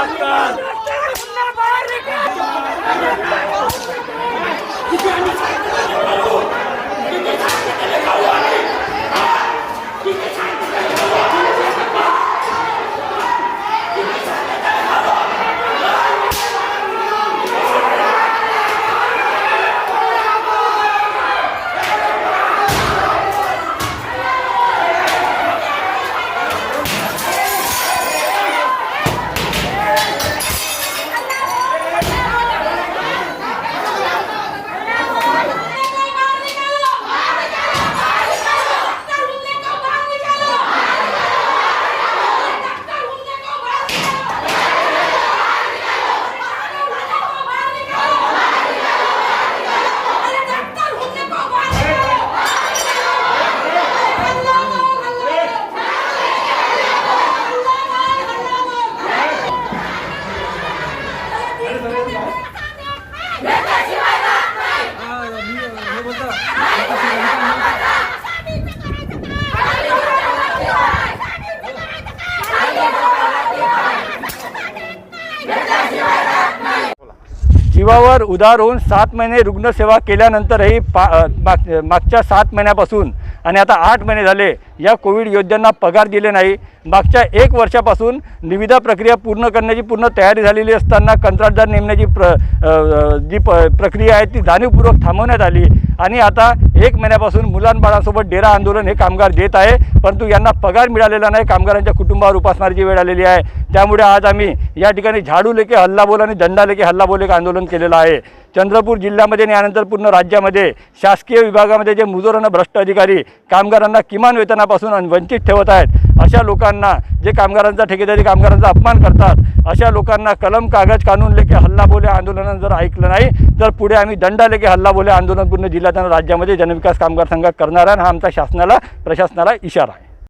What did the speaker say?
Pakistan जीवावर उदार होऊन सात महिने रुग्णसेवा केल्यानंतरही पा माग मागच्या सात महिन्यापासून आणि आता आठ महिने झाले या कोविड योद्ध्यांना पगार दिले नाही. मागच्या एक वर्षापासून निविदा प्रक्रिया पूर्ण करण्याची पूर्ण तयारी झालेली असताना कंत्राटदार नेमण्याची प्र जी प प्रक्रिया आहे ती जाणीवपूर्वक थांबवण्यात आली. आणि आता एक महिन्यापासून मुलांबाळांसोबत डेरा आंदोलन हे कामगार देत आहे परंतु यांना पगार मिळालेला नाही. कामगारांच्या कुटुंबावर उपासणारीची वेळ आलेली आहे. त्यामुळे आज आम्ही या ठिकाणी झाडू लेके हल्ला बोल आणि दंडा लेके हल्ला बोल एक आंदोलन केलेलं आहे. चंद्रपूर जिल्ह्यामध्ये आणि यानंतर पूर्ण राज्यामध्ये शासकीय विभागामध्ये जे मुजोरांना भ्रष्ट अधिकारी कामगारांना किमान वेतनापासून वंचित ठेवत आहेत अशा लोकांना जे कामगारांचा ठेकेदारी कामगारांचा अपमान करतात अशा लोकांना कलम कागद कानून लेके हल्ला बोले आंदोलन जर ऐकलं नाही तर पुढे आम्ही दंडा लेके हल्ला बोले आंदोलन पूर्ण जिल्ह्यात आणि राज्यामध्ये जनविकास कामगार संघात करणार आहे आणि हा आमचा शासनाला प्रशासनाला इशारा आहे.